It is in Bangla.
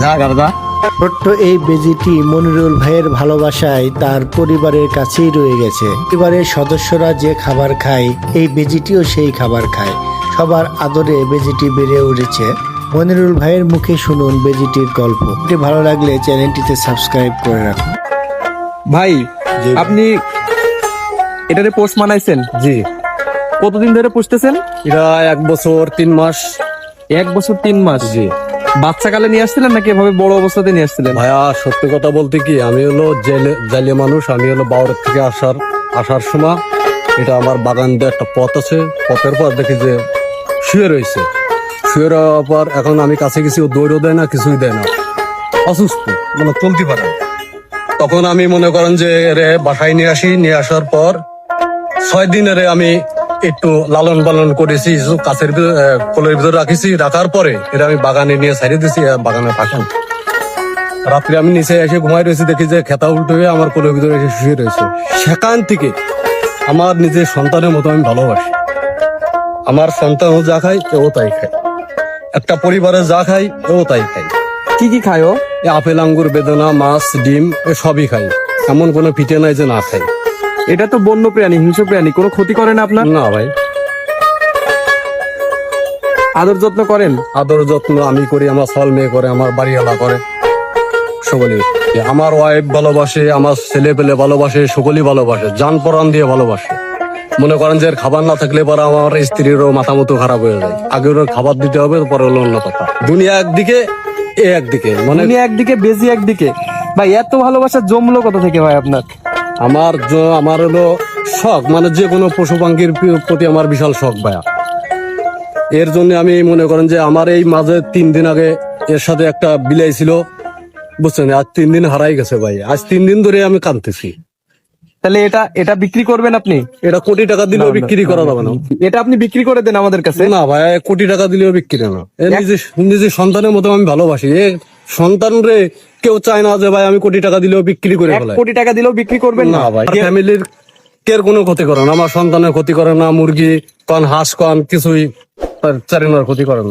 যা গারদা। ছোট্ট এই বেজিটি মনিরুল ভাইয়ের ভালোবাসায় তার পরিবারের কাছেই রয়ে গেছে। পরিবারের সদস্যরা যে খাবার খায় এই বেজিটিও সেই খাবার খায়। সবার আদরে বেজিটি বেড়ে উঠেছে। মনিরুল ভাইয়ের মুখে শুনুন বেজিটির গল্প। এটি ভালো লাগলে চ্যানেলটিতে সাবস্ক্রাইব করে রাখুন। ভাই আপনি এটারে পোস্ট মানাইছেন জি। কতদিন ধরে পুষতেছেন এটা এক বছর তিন মাস। এক বছর তিন মাস? জি। বাচ্চা কালে নিয়ে আসছিলেন নাকি এভাবে বড় অবস্থাতে নিয়ে আসছিলেন? ভাইয়া, সত্যি কথা বলতে কি, আমি হলো জেলে জেলে মানুষ, আমি হলো বাউরের থেকে আসার আসার সময় এটা আমার বাগান দিয়ে একটা পথ আছে। পথের পর দেখি যে শুয়ে রয়েছে। শুয়ে রওয়ার পর এখন আমি কাছে কিছু দৌড়ও দেয় না, কিছুই দেয় না। অসুস্থ মানে চলতে পারে তখন আমি মনে করেন যে রে, বাসায় নিয়ে আসি, নিয়ে আসার পর ছয় দিনের আমি একটু লালন পালন করেছি কিছু কাছের কোলের ভিতরে রাখিছি রাখার পরে এটা আমি বাগানে নিয়ে ছাড়িয়ে দিছি বাগানে পাঠান রাত্রে আমি নিচে এসে ঘুমাই রয়েছি দেখি যে খেতা উল্টো হয়ে আমার কোলের ভিতরে এসে শুয়ে রয়েছে। সেখান থেকে আমার নিজের সন্তানের মতো আমি ভালোবাসি। আমার সন্তানও যা খায় এও তাই খায়। একটা পরিবারে যা খায় এও তাই খায়। কি কি খায় ও? আপেল আঙ্গুর বেদনা মাছ ডিম এ সবই খাই এমন কোনো পিঠে নাই যে না খাই এটা তো বন্য প্রাণী হিংস্র প্রাণী কোনো ক্ষতি করে না আপনার? না ভাই। আদর যত্ন করেন? আদর যত্ন আমি করি আমার সল মেয়ে করে আমার বাড়িওয়ালা করে। সকলেই। আমার ওয়াইফ ভালোবাসে আমার ছেলে পেলে ভালোবাসে সকলেই ভালোবাসে যান পরাণ দিয়ে ভালোবাসে। মনে করেন যে খাবার না থাকলে পরে আমার স্ত্রীরও মাথা মতো খারাপ হয়ে যায়। আগে ওর খাবার দিতে হবে পরে হলো অন্য কথা। দুনিয়া একদিকে এ একদিকে মানে একদিকে বেজি একদিকে। ভাই এত ভালোবাসা জমলো কথা থেকে ভাই আপনার? আমার আমার হলো শখ। মানে যে কোনো পশু পাখির প্রতি আমার বিশাল শখ ভাইয়া। এর জন্য আমি মনে করেন যে আমার এই মাঝে তিন দিন আগে এর সাথে একটা বিলাই ছিল বুঝছেন? আজ তিন দিন হারাই গেছে ভাই আজ তিন দিন ধরে আমি কাঁদতেছি। তাহলে এটা এটা বিক্রি করবেন আপনি? এটা কোটি টাকা দিলেও বিক্রি করা যাবে না। এটা আপনি বিক্রি করে দেন আমাদের কাছে? না ভাই কোটি টাকা দিলেও বিক্রি না। নিজে নিজে সন্তানের মতো আমি ভালোবাসি। এ সন্তান রে কেউ চায় না যে ভাই আমি কোটি টাকা দিলেও বিক্রি করে এক ফেলাই। কোটি টাকা দিলেও বিক্রি করবেন না ভাই ফ্যামিলির কের কোনো ক্ষতি করে না আমার সন্তানের ক্ষতি করে না মুরগি কন হাঁস কন কিছুই তার চারিনার ক্ষতি করে না।